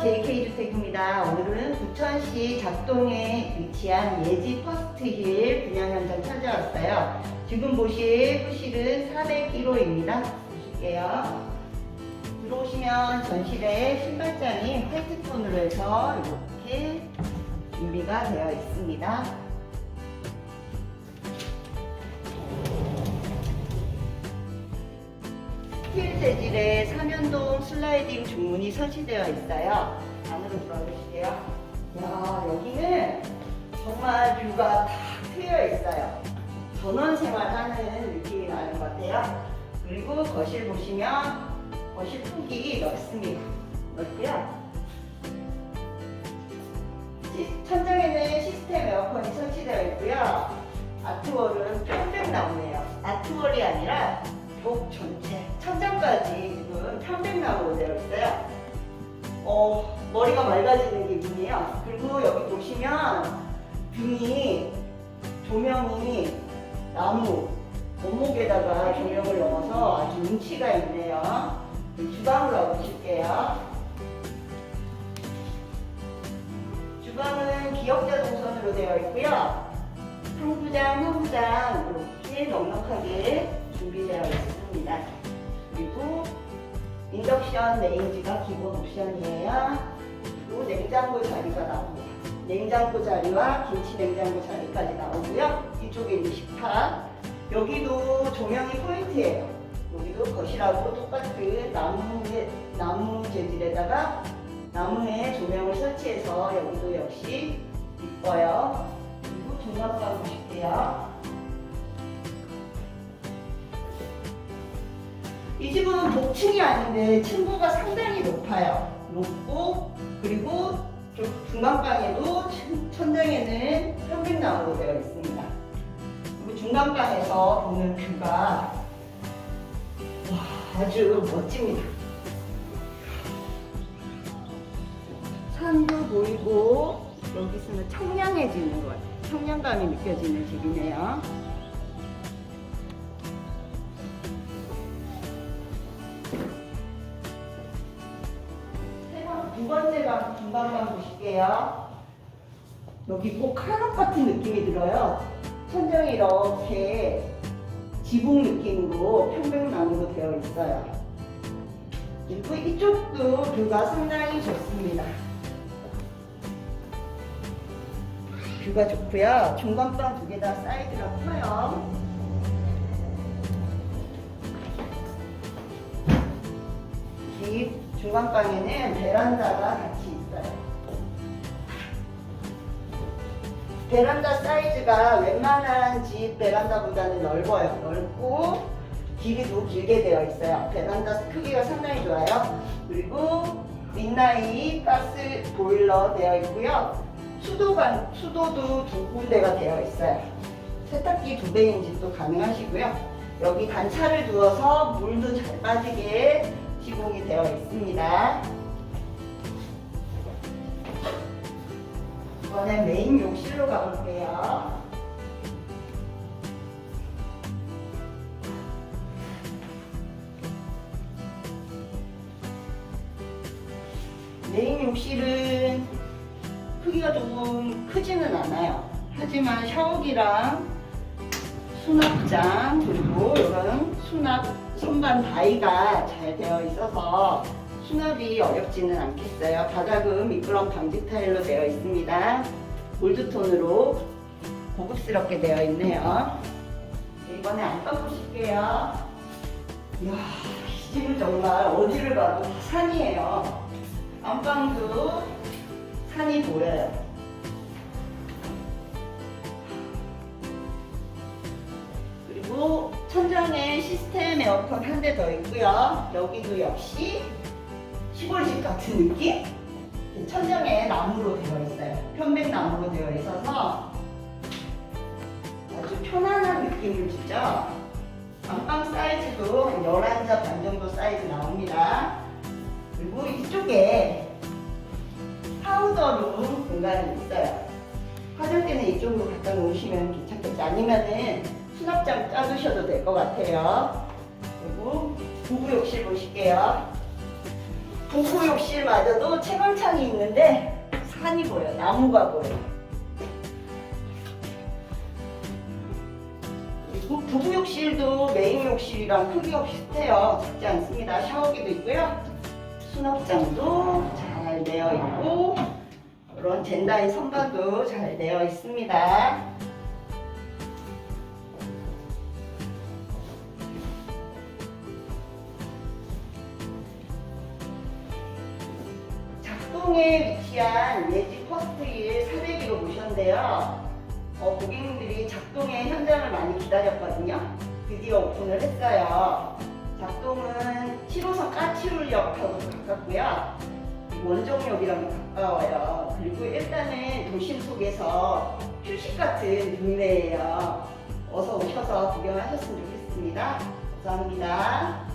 JK주택입니다. 오늘은 부천시 작동에 위치한 예지 퍼스트힐 분양 현장 찾아왔어요. 지금 보실 후실은 401호입니다. 보실게요. 들어오시면 전실에 신발장이 화이트 톤으로 해서 이렇게 준비가 되어 있습니다. 스틸 재질의 삼연동 슬라이딩 중문이 설치되어 있어요. 안으로 들어주실게요. 야, 여기는 정말 뷰가 탁 트여 있어요. 전원 생활하는 느낌이 나는 것 같아요. 그리고 거실 보시면 거실 폭이 넓습니다. 넓고요. 시- 천장에는 시스템 에어컨이 설치되어 있고요. 아트월은 편백 나무네요. 아트월이 아니라 벽 전체, 편백나무로 되어 있어요. 어, 머리가 맑아지는 기분이에요. 그리고 여기 보시면 등이, 조명이 나무, 원목에다가 조명을 넣어서 아주 운치가 있네요. 주방으로 와보실게요. 주방은 기역자 동선으로 되어 있고요. 상부장, 하부장 이렇게 넉넉하게 준비되어 있습니다. 그리고 인덕션 레인지가 기본 옵션이에요. 그리고 냉장고 자리가 나옵니다. 냉장고 자리와 김치 냉장고 자리까지 나오고요. 이쪽에 있는 식탁. 여기도 조명이 포인트예요. 여기도 거실하고 똑같은 나무의, 나무 재질에다가 나무에 조명을 설치해서 여기도 역시 이뻐요. 그리고 중간방 보실게요. 이 집은 복층이 아닌데 층고가 상당히 높아요. 높고 그리고 좀 중간방에도 천- 천장에는 편백나무로 되어 있습니다. 그리고 중간방에서 보는 뷰가 와, 아주 멋집니다. 산도 보이고 여기 있으면 청량해지는 것. 청량감이 느껴지는 집이네요. 두 번째 방, 중간방 보실게요. 여기 꼭 한옥 같은 느낌이 들어요. 천장이 이렇게 지붕 느낌으로 평백나무로 되어 있어요. 그리고 이쪽도 뷰가 상당히 좋습니다. 뷰가 좋고요. 중간방 두 개 다 사이즈가 커요. 집 중간방에는 베란다가 같이 있어요. 베란다 사이즈가 웬만한 집 베란다보다는 넓어요. 넓고 길이도 길게 되어 있어요. 베란다 크기가 상당히 좋아요. 그리고 민나이 가스 보일러 되어 있고요. 수도관, 수도도 두 군데가 되어 있어요. 세탁기 두 대인 집도 가능하시고요. 여기 단차를 두어서 물도 잘 빠지게 시공이 되어 있습니다. 이번엔 메인 욕실로 가볼게요. 메인 욕실은 크기가 조금 크지는 않아요. 하지만 샤워기랑 수납장 그리고 이런 수납 선반 바위가 잘 되어 있어서 수납이 어렵지는 않겠어요. 바닥은 미끄럼 방지 타일로 되어 있습니다. 골드톤으로 고급스럽게 되어 있네요. 이번에 안방 보실게요. 이야, 이 집은 정말 어디를 가도 다 산이에요. 안방도 산이 보여요. 에어컨 한 대 더 있고요. 여기도 역시 시골집 같은 느낌? 천장에 나무로 되어 있어요. 편백나무로 되어 있어서 아주 편안한 느낌을 주죠. 안방 사이즈도 한 11자 반 정도 사이즈 나옵니다. 그리고 이쪽에 파우더룸 공간이 있어요. 화장대는 이쪽으로 갖다 놓으시면 괜찮겠죠. 아니면은 수납장 짜두셔도 될 것 같아요. 그리고 부부 욕실 보실게요. 부부 욕실마저도 채광창이 있는데 산이 보여, 나무가 보여. 그리고 부부 욕실도 메인 욕실이랑 크기가 비슷해요. 작지 않습니다. 샤워기도 있고요. 수납장도 잘 되어 있고 이런 젠다인 선반도 잘 되어 있습니다. 작동에 위치한 예지 퍼스트힐 400기로 모셨는데요. 어, 고객님들이 작동의 현장을 많이 기다렸거든요. 드디어 오픈을 했어요. 작동은 7호선 까치울역하고 가깝고요. 원정역이랑 가까워요. 그리고 일단은 도심 속에서 휴식 같은 동네예요. 어서 오셔서 구경하셨으면 좋겠습니다. 감사합니다.